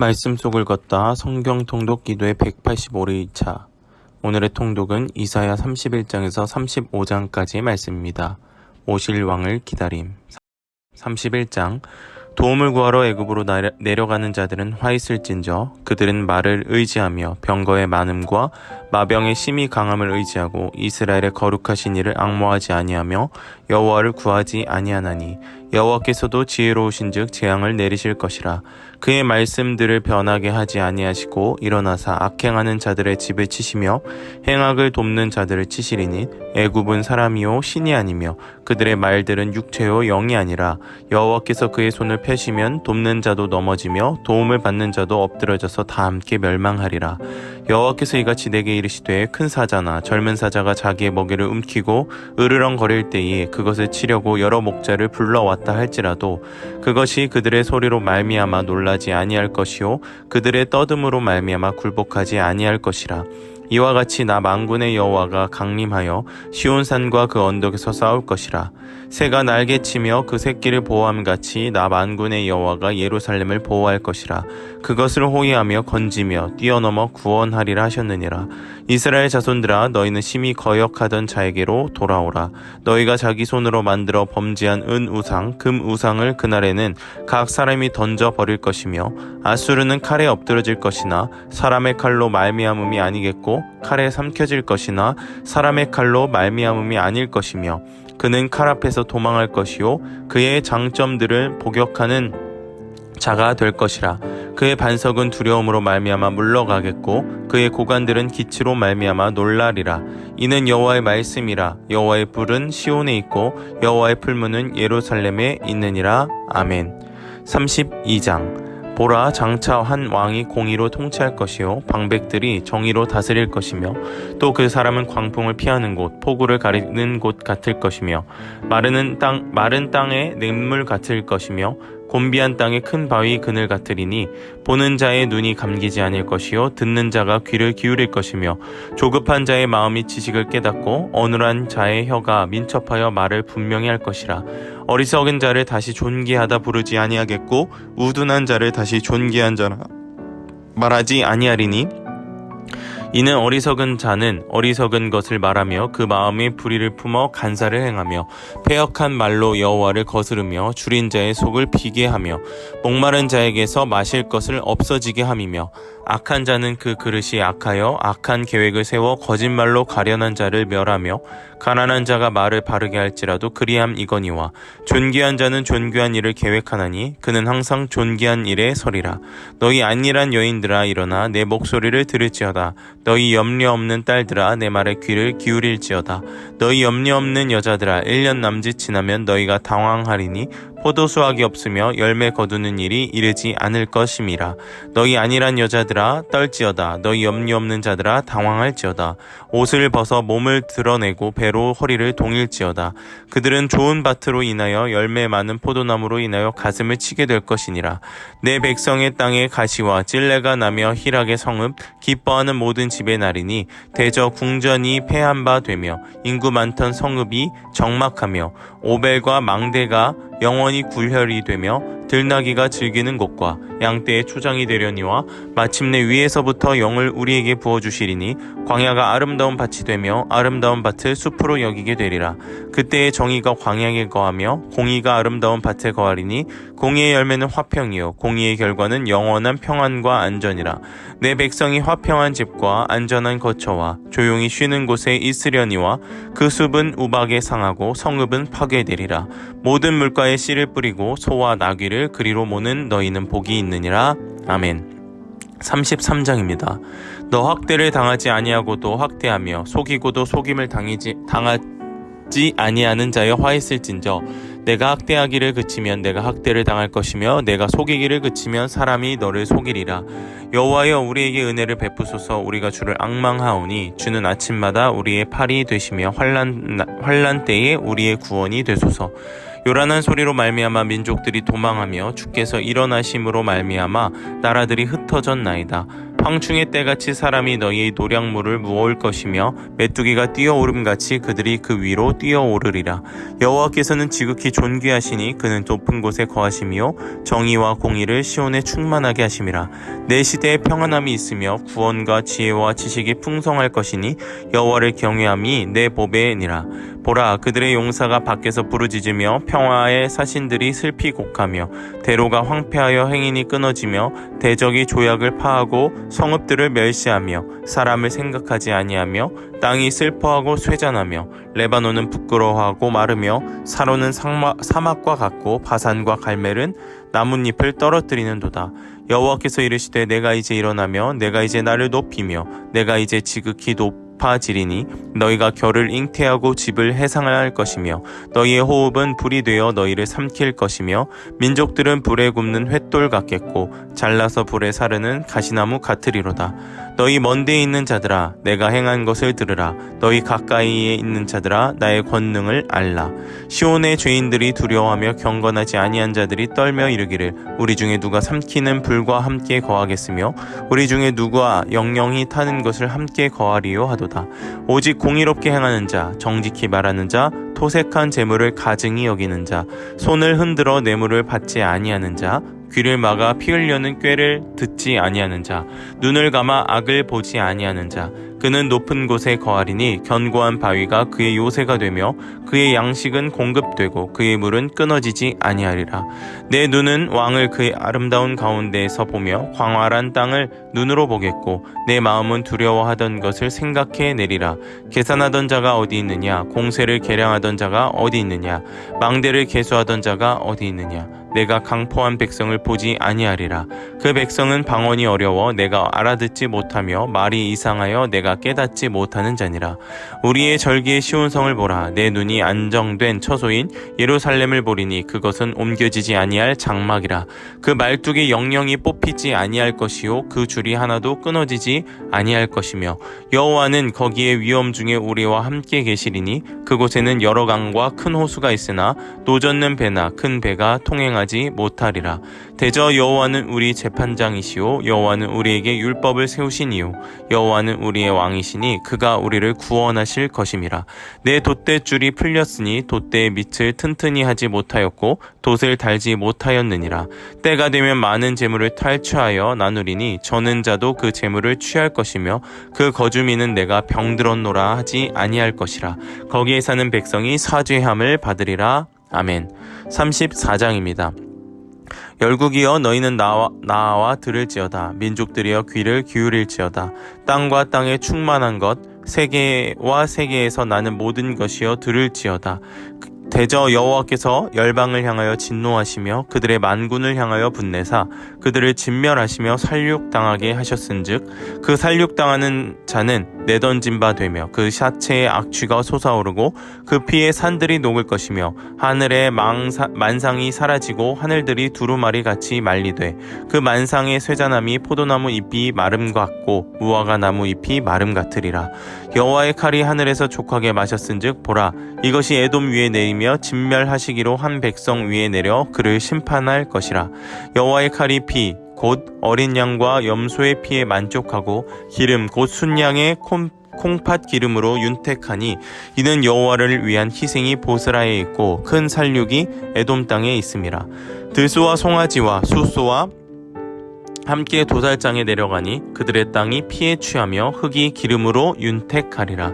말씀 속을 걷다 성경 통독 기도의 185일차. 오늘의 통독은 이사야 31장에서 35장까지의 말씀입니다. 오실 왕을 기다림. 31장. 도움을 구하러 애굽으로 내려가는 자들은 화 있을진저 그들은 말을 의지하며 병거의 많음과 마병의 심히 강함을 의지하고 이스라엘의 거룩하신 이를 악모하지 아니하며 여호와를 구하지 아니하나니 여호와께서도 지혜로우신즉 재앙을 내리실 것이라. 그의 말씀들을 변하게 하지 아니하시고 일어나사 악행하는 자들의 집을 치시며 행악을 돕는 자들을 치시리니 애굽은 사람이요 신이 아니며 그들의 말들은 육체요 영이 아니라 여호와께서 그의 손을 펴시면 돕는 자도 넘어지며 도움을 받는 자도 엎드러져서 다 함께 멸망하리라. 여호와께서 이같이 내게 이르시되 큰 사자나 젊은 사자가 자기의 먹이를 움키고 으르렁거릴 때에 그 것을 치려고 여러 목자를 불러왔다 할지라도 그것이 그들의 소리로 말미암아 놀라지 아니할 것이요 그들의 떠듬으로 말미암아 굴복하지 아니할 것이라. 이와 같이 나 만군의 여호와가 강림하여 시온산과 그 언덕에서 싸울 것이라. 새가 날개치며 그 새끼를 보호함 같이 나 만군의 여호와가 예루살렘을 보호할 것이라. 그것을 호위하며 건지며 뛰어넘어 구원하리라 하셨느니라 이스라엘 자손들아 너희는 심히 거역하던 자에게로 돌아오라. 너희가 자기 손으로 만들어 범죄한 은 우상 금 우상을 그날에는 각 사람이 던져 버릴 것이며 아수르는 칼에 엎드러질 것이나 사람의 칼로 말미암음이 아니겠고 칼에 삼켜질 것이나 사람의 칼로 말미암음이 아닐 것이며 그는 칼 앞에서 도망할 것이요 그의 장점들을 복역하는 자가 될 것이라. 그의 반석은 두려움으로 말미암아 물러가겠고 그의 고관들은 기치로 말미암아 놀라리라. 이는 여호와의 말씀이라. 여호와의 불은 시온에 있고 여호와의 풀무는 예루살렘에 있느니라. 아멘. 32장. 보라 장차 한 왕이 공의로 통치할 것이요 방백들이 정의로 다스릴 것이며 또 그 사람은 광풍을 피하는 곳 폭우를 가리는 곳 같을 것이며 마르는 땅 마른 땅에 냇물 같을 것이며 곤비한 땅에 큰 바위 그늘 같으리니 보는 자의 눈이 감기지 아닐 것이요 듣는 자가 귀를 기울일 것이며 조급한 자의 마음이 지식을 깨닫고 어눌한 자의 혀가 민첩하여 말을 분명히 할 것이라. 어리석은 자를 다시 존귀하다 부르지 아니하겠고 우둔한 자를 다시 존귀한 자라 말하지 아니하리니 이는 어리석은 자는 어리석은 것을 말하며 그 마음에 불의를 품어 간사를 행하며 패역한 말로 여호와를 거스르며 줄인 자의 속을 비게 하며 목마른 자에게서 마실 것을 없어지게 함이며 악한 자는 그 그릇이 악하여 악한 계획을 세워 거짓말로 가련한 자를 멸하며 가난한 자가 말을 바르게 할지라도 그리함 이거니와 존귀한 자는 존귀한 일을 계획하나니 그는 항상 존귀한 일에 서리라. 너희 안일한 여인들아 일어나 내 목소리를 들을지어다. 너희 염려 없는 딸들아 내 말에 귀를 기울일지어다. 너희 염려 없는 여자들아 1년 남짓 지나면 너희가 당황하리니 포도 수확이 없으며 열매 거두는 일이 이르지 않을 것임이라. 너희 안일한 여자들아 떨지어다. 너희 염려 없는 자들아 당황할지어다 옷을 벗어 몸을 드러내고 배로 허리를 동일지어다. 그들은 좋은 밭으로 인하여 열매 많은 포도나무로 인하여 가슴을 치게 될 것이니라. 내 백성의 땅에 가시와 찔레가 나며 희락의 성읍 기뻐하는 모든 집의 날이니 대저 궁전이 패한 바 되며 인구 많던 성읍이 적막하며 오벨과 망대가 영원히 굴혈이 되며 들나귀가 즐기는 곳과 양떼의 초장이 되려니와 마침내 위에서부터 영을 우리에게 부어주시리니 광야가 아름다운 밭이 되며 아름다운 밭을 숲으로 여기게 되리라. 그때의 정의가 광야에 거하며 공의가 아름다운 밭에 거하리니 공의의 열매는 화평이요. 공의의 결과는 영원한 평안과 안전이라. 내 백성이 화평한 집과 안전한 거처와 조용히 쉬는 곳에 있으려니와 그 숲은 우박에 상하고 성읍은 파괴되리라 모든 물가에 씨를 뿌리고 소와 나귀를 그리로 모는 너희는 복이 있느니라. 아멘. 33장입니다. 너 학대를 당하지 아니하고도 학대하며 속이고도 속임을 당하지 아니하는 자여 화 있을진저 내가 학대하기를 그치면 내가 학대를 당할 것이며 내가 속이기를 그치면 사람이 너를 속이리라. 여호와여 우리에게 은혜를 베푸소서. 우리가 주를 악망하오니 주는 아침마다 우리의 팔이 되시며 환란 환란 때에 우리의 구원이 되소서 요란한 소리로 말미암아 민족들이 도망하며 주께서 일어나심으로 말미암아 나라들이 흩어졌나이다. 황충의 때같이 사람이 너희의 노량물을 무어올 것이며 메뚜기가 뛰어오름같이 그들이 그 위로 뛰어오르리라. 여호와께서는 지극히 존귀하시니 그는 높은 곳에 거하시며 정의와 공의를 시온에 충만하게 하심이라. 내 시대에 평안함이 있으며 구원과 지혜와 지식이 풍성할 것이니 여호와를 경외함이 내 보배니라. 보라 그들의 용사가 밖에서 부르짖으며 평화의 사신들이 슬피 곡하며 대로가 황폐하여 행인이 끊어지며 대적이 조약을 파하고 성읍들을 멸시하며 사람을 생각하지 아니하며 땅이 슬퍼하고 쇠잔하며 레바논은 부끄러워하고 마르며 사로는 상마, 사막과 같고 바산과 갈멜은 나뭇잎을 떨어뜨리는도다. 여호와께서 이르시되 내가 이제 일어나며 내가 이제 나를 높이며 내가 이제 지극히 높 아지리니 너희가 결을 잉태하고 집을 해상할 것이며 너희의 호흡은 불이 되어 너희를 삼킬 것이며 민족들은 불에 굽는 횃돌 같겠고 잘라서 불에 사르는 가시나무 같으리로다 너희 먼데 있는 자들아 내가 행한 것을 들으라. 너희 가까이에 있는 자들아 나의 권능을 알라. 시온의 죄인들이 두려워하며 경건하지 아니한 자들이 떨며 이르기를 우리 중에 누가 삼키는 불과 함께 거하겠으며 우리 중에 누가 영영이 타는 것을 함께 거하리요 하도다. 오직 공의롭게 행하는 자 정직히 말하는 자 토색한 재물을 가증히 여기는 자 손을 흔들어 뇌물을 받지 아니하는 자 귀를 막아 피 흘려는 꾀를 듣지 아니하는 자 눈을 감아 악을 보지 아니하는 자 그는 높은 곳에 거하리니 견고한 바위가 그의 요새가 되며 그의 양식은 공급되고 그의 물은 끊어지지 아니하리라. 내 눈은 왕을 그의 아름다운 가운데에서 보며 광활한 땅을 눈으로 보겠고 내 마음은 두려워하던 것을 생각해 내리라. 계산하던 자가 어디 있느냐? 공세를 계량하던 자가 어디 있느냐? 망대를 계수하던 자가 어디 있느냐? 내가 강포한 백성을 보지 아니하리라. 그 백성은 방언이 어려워 내가 알아듣지 못하며 말이 이상하여 내가 깨닫지 못하는 자니라. 우리의 절기의 시온 성을 보라. 내 눈이 안정된 처소인 예루살렘을 보리니 그것은 옮겨지지 아니할 장막이라. 그 말뚝에 영영이 뽑히지 아니할 것이요. 그 줄이 하나도 끊어지지 아니할 것이며 여호와는 거기에 위험 중에 우리와 함께 계시리니 그곳에는 여러 강과 큰 호수가 있으나 노젓는 배나 큰 배가 통행하지 못하리라. 대저 여호와는 우리 재판장이시오 여호와는 우리에게 율법을 세우시니요. 여호와는 우리의 왕이시니 그가 우리를 구원하실 것임이라. 내 돛대줄이 풀렸으니 돛대의 밑을 튼튼히 하지 못하였고 돛을 달지 못하였느니라. 때가 되면 많은 재물을 탈취하여 나누리니 저는 자도 그 재물을 취할 것이며 그 거주민은 내가 병들었노라 하지 아니할 것이라. 거기에 사는 백성이 사죄함을 받으리라. 아멘. 34장입니다 열국이여 너희는 나와, 나와 들을지어다. 민족들이여 귀를 기울일지어다. 땅과 땅에 충만한 것 세계와 세계에서 나는 모든 것이여 들을지어다. 대저 여호와께서 열방을 향하여 진노하시며 그들의 만군을 향하여 분내사 그들을 진멸하시며 살육당하게 하셨은즉 그 살육당하는 자는 내던진 바 되며 그 샤체의 악취가 솟아오르고 그 피에 산들이 녹을 것이며 하늘의 망사, 만상이 사라지고 하늘들이 두루마리 같이 말리되 그 만상의 쇠자나미 포도나무 잎이 마름 같고 무화과 나무 잎이 마름 같으리라. 여호와의 칼이 하늘에서 족하게 마셨은즉 보라 이것이 에돔 위에 내리며 진멸하시기로 한 백성 위에 내려 그를 심판할 것이라. 여호와의 칼이 피 곧 어린 양과 염소의 피에 만족하고 기름 곧 순양의 콩 콩팥 기름으로 윤택하니 이는 여호와를 위한 희생이 보스라에 있고 큰 살육이 에돔 땅에 있음이라 들소와 송아지와 수소와 함께 도살장에 내려가니 그들의 땅이 피에 취하며 흙이 기름으로 윤택하리라.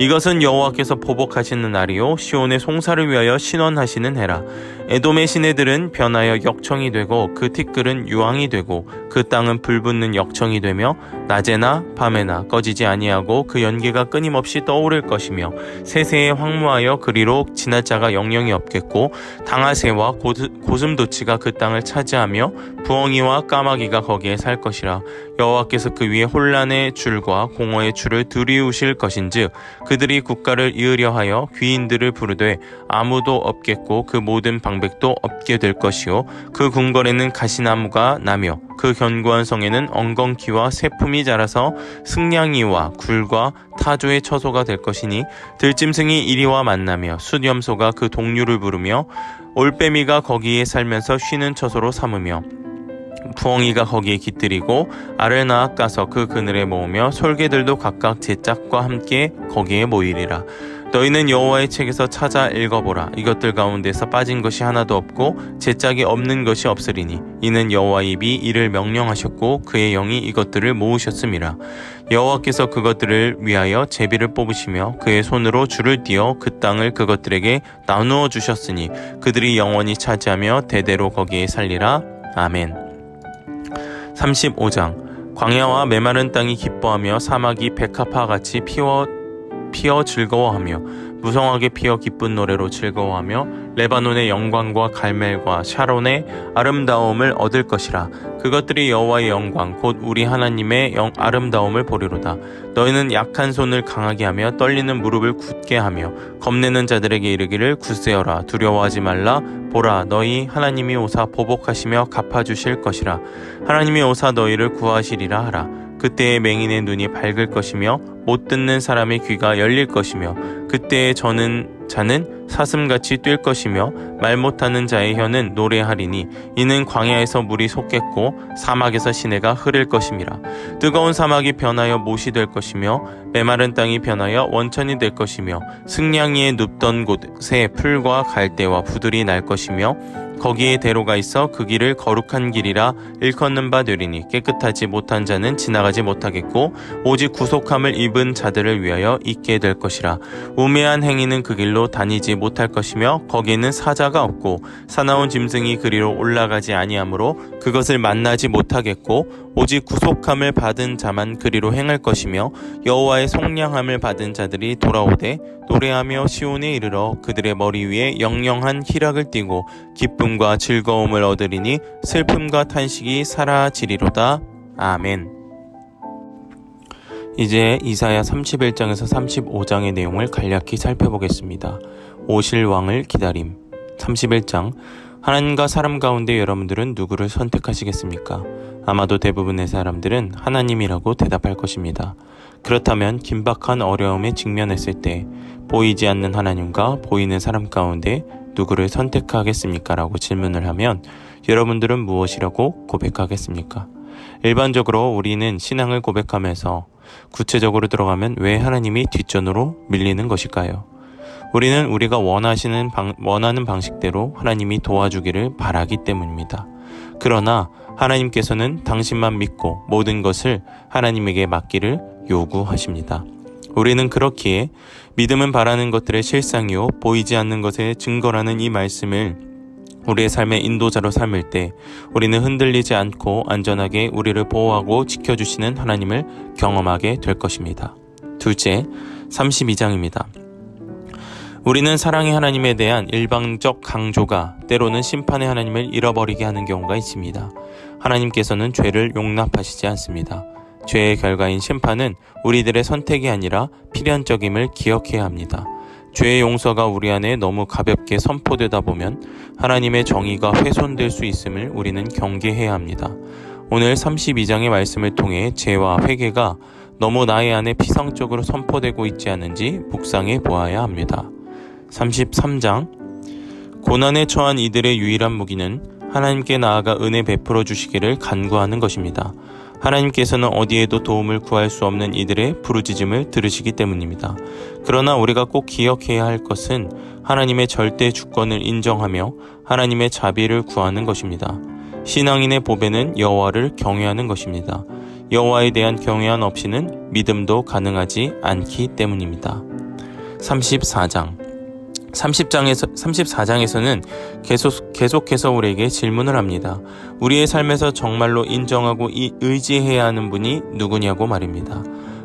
이것은 여호와께서 보복하시는 날이요 시온의 송사를 위하여 신원하시는 해라. 에돔의 시내들은 변하여 역청이 되고 그 티끌은 유황이 되고 그 땅은 불붙는 역청이 되며 낮에나 밤에나 꺼지지 아니하고 그 연기가 끊임없이 떠오를 것이며 세세에 황무하여 그리로 지날 자가 영영이 없겠고 당아새와 고슴도치가 그 땅을 차지하며 부엉이와 까마귀가 거기에 살 것이라 여호와께서 그 위에 혼란의 줄과 공허의 줄을 들이우실 것인즉 그들이 국가를 이으려 하여 귀인들을 부르되 아무도 없겠고 그 모든 방백도 없게 될 것이요. 그 궁궐에는 가시나무가 나며 그 견고한 성에는 엉겅퀴와 새품이 자라서 승냥이와 굴과 타조의 처소가 될 것이니 들짐승이 이리와 만나며 수염소가 그 동류를 부르며 올빼미가 거기에 살면서 쉬는 처소로 삼으며 부엉이가 거기에 깃들이고 알을 낳아 까서 그 그늘에 모으며 솔개들도 각각 제 짝과 함께 거기에 모이리라. 너희는 여호와의 책에서 찾아 읽어보라. 이것들 가운데서 빠진 것이 하나도 없고 제 짝이 없는 것이 없으리니 이는 여호와 입이 이를 명령하셨고 그의 영이 이것들을 모으셨음이라. 여호와께서 그것들을 위하여 제비를 뽑으시며 그의 손으로 줄을 띄어 그 땅을 그것들에게 나누어 주셨으니 그들이 영원히 차지하며 대대로 거기에 살리라. 아멘. 35장. 광야와 메마른 땅이 기뻐하며 사막이 백합화 같이 피워 피어 즐거워하며 무성하게 피어 기쁜 노래로 즐거워하며 레바논의 영광과 갈멜과 샤론의 아름다움을 얻을 것이라. 그것들이 여호와의 영광 곧 우리 하나님의 영 아름다움을 보리로다. 너희는 약한 손을 강하게 하며 떨리는 무릎을 굳게 하며 겁내는 자들에게 이르기를 굳세어라. 두려워하지 말라. 보라 너희 하나님이 오사 보복하시며 갚아주실 것이라. 하나님이 오사 너희를 구하시리라 하라. 그때의 맹인의 눈이 밝을 것이며 못 듣는 사람의 귀가 열릴 것이며 그때의 저는 자는 사슴같이 뛸 것이며 말 못하는 자의 혀는 노래하리니 이는 광야에서 물이 솟겠고 사막에서 시내가 흐를 것임이라. 뜨거운 사막이 변하여 못이 될 것이며 메마른 땅이 변하여 원천이 될 것이며 승냥이에 눕던 곳에 풀과 갈대와 부들이 날 것이며 거기에 대로가 있어 그 길을 거룩한 길이라 일컫는 바 되리니 깨끗하지 못한 자는 지나가지 못하겠고 오직 구속함을 입은 자들을 위하여 있게 될 것이라. 우매한 행위는 그 길로 다니지 못할 것이며 거기에는 사자가 없고 사나운 짐승이 그리로 올라가지 아니하므로 그것을 만나지 못하겠고 오직 구속함을 받은 자만 그리로 행할 것이며 여호와의 속량함을 받은 자들이 돌아오되 노래하며 시온에 이르러 그들의 머리 위에 영영한 희락을 띠고 기쁨과 즐거움을 얻으리니 슬픔과 탄식이 사라지리로다. 아멘. 이제 이사야 31장에서 35장의 내용을 간략히 살펴보겠습니다. 오실 왕을 기다림. 31장 하나님과 사람 가운데 여러분들은 누구를 선택하시겠습니까? 아마도 대부분의 사람들은 하나님이라고 대답할 것입니다. 그렇다면 긴박한 어려움에 직면했을 때 보이지 않는 하나님과 보이는 사람 가운데 누구를 선택하겠습니까? 라고 질문을 하면 여러분들은 무엇이라고 고백하겠습니까? 일반적으로 우리는 신앙을 고백하면서 구체적으로 들어가면 왜 하나님이 뒷전으로 밀리는 것일까요? 우리는 우리가 원하시는 방, 원하는 방식대로 하나님이 도와주기를 바라기 때문입니다. 그러나 하나님께서는 당신만 믿고 모든 것을 하나님에게 맡기를 요구하십니다. 우리는 그렇기에 믿음은 바라는 것들의 실상이요 보이지 않는 것의 증거라는 이 말씀을 우리의 삶의 인도자로 삼을 때 우리는 흔들리지 않고 안전하게 우리를 보호하고 지켜주시는 하나님을 경험하게 될 것입니다. 둘째, 32장입니다. 우리는 사랑의 하나님에 대한 일방적 강조가 때로는 심판의 하나님을 잃어버리게 하는 경우가 있습니다. 하나님께서는 죄를 용납하시지 않습니다. 죄의 결과인 심판은 우리들의 선택이 아니라 필연적임을 기억해야 합니다. 죄의 용서가 우리 안에 너무 가볍게 선포되다 보면 하나님의 정의가 훼손될 수 있음을 우리는 경계해야 합니다. 오늘 32장의 말씀을 통해 죄와 회개가 너무 나의 안에 피상적으로 선포되고 있지 않은지 묵상해 보아야 합니다. 33장 고난에 처한 이들의 유일한 무기는 하나님께 나아가 은혜 베풀어 주시기를 간구하는 것입니다. 하나님께서는 어디에도 도움을 구할 수 없는 이들의 부르짖음을 들으시기 때문입니다. 그러나 우리가 꼭 기억해야 할 것은 하나님의 절대 주권을 인정하며 하나님의 자비를 구하는 것입니다. 신앙인의 보배는 여호와를 경외하는 것입니다. 여호와에 대한 경외한 없이는 믿음도 가능하지 않기 때문입니다. 34장 30장에서 34장에서는 계속 계속해서 우리에게 질문을 합니다. 우리의 삶에서 정말로 인정하고 이 의지해야 하는 분이 누구냐고 말입니다.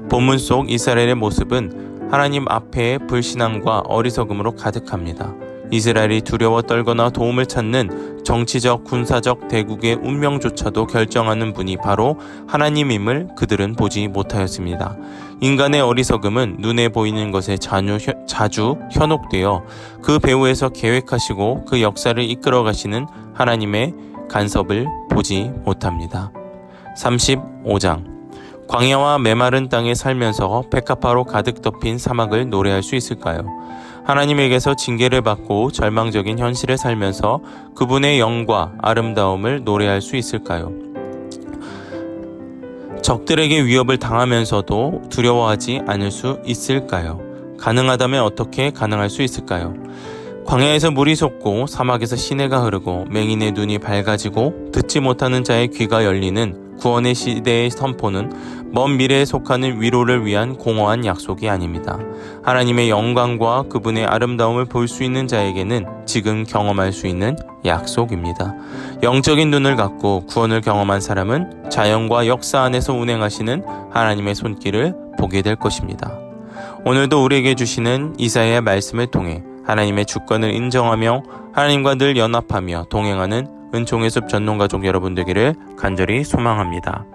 본문 속 이스라엘의 모습은 하나님 앞에 불신앙과 어리석음으로 가득합니다. 이스라엘이 두려워 떨거나 도움을 찾는 정치적, 군사적 대국의 운명조차도 결정하는 분이 바로 하나님임을 그들은 보지 못하였습니다. 인간의 어리석음은 눈에 보이는 것에 자주, 자주 현혹되어 그 배후에서 계획하시고 그 역사를 이끌어 가시는 하나님의 간섭을 보지 못합니다. 35장 광야와 메마른 땅에 살면서 백합화로 가득 덮인 사막을 노래할 수 있을까요? 하나님에게서 징계를 받고 절망적인 현실에 살면서 그분의 영과 아름다움을 노래할 수 있을까요? 적들에게 위협을 당하면서도 두려워하지 않을 수 있을까요? 가능하다면 어떻게 가능할 수 있을까요? 광야에서 물이 솟고 사막에서 시내가 흐르고 맹인의 눈이 밝아지고 듣지 못하는 자의 귀가 열리는 구원의 시대의 선포는 먼 미래에 속하는 위로를 위한 공허한 약속이 아닙니다. 하나님의 영광과 그분의 아름다움을 볼 수 있는 자에게는 지금 경험할 수 있는 약속입니다. 영적인 눈을 갖고 구원을 경험한 사람은 자연과 역사 안에서 운행하시는 하나님의 손길을 보게 될 것입니다. 오늘도 우리에게 주시는 이사야의 말씀을 통해 하나님의 주권을 인정하며 하나님과 늘 연합하며 동행하는 은총의 숲 전농가족 여러분 되기를 간절히 소망합니다.